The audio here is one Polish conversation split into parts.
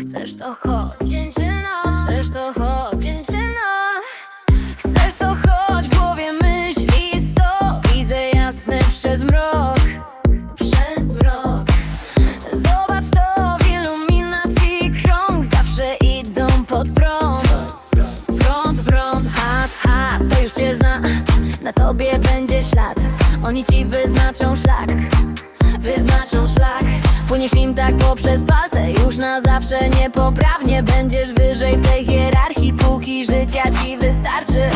Chcesz to chodź, będzie ślad. Oni ci wyznaczą szlak Wyznaczą szlak. Płyniesz im tak poprzez palce Już na zawsze niepoprawnie. Będziesz wyżej w tej hierarchii Póki życia ci wystarczy.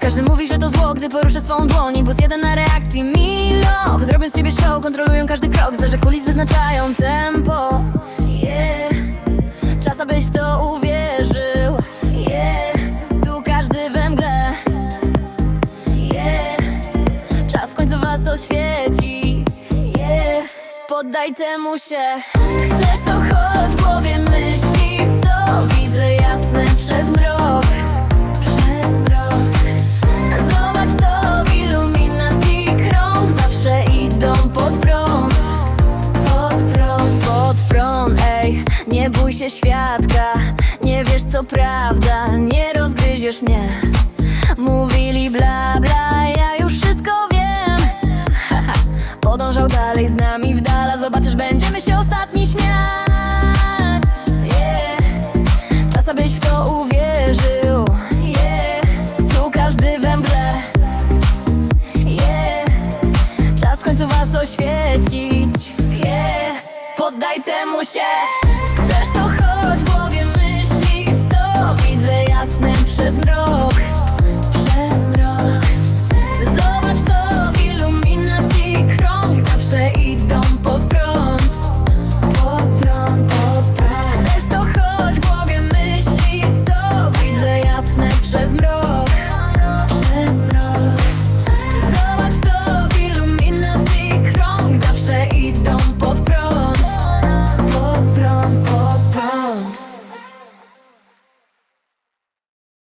Każdy mówi, że to zło Gdy poruszę swą dłoń. Impuls jeden na reakcji Milo Zrobią z ciebie show Kontrolują każdy krok. Za że kulis wyznaczają tempo. Yeah. Czas abyś Końcu was oświecić. Yeah. Poddaj temu się. Chcesz to chodź głowie myśli sto. Widzę jasne przez mrok. Przez mrok. Zobacz to w iluminacji. Krąg Zawsze idą pod prąd. Pod prąd, pod prąd, ej. Nie bój się świadka. Nie wiesz co prawda. Nie rozgryziesz mnie Dalej z nami w dala Zobaczysz będziemy się ostatni śmiać yeah. Czas abyś w to uwierzył yeah. Tu każdy we mgle yeah. Czas w końcu was oświecić yeah. Poddaj temu się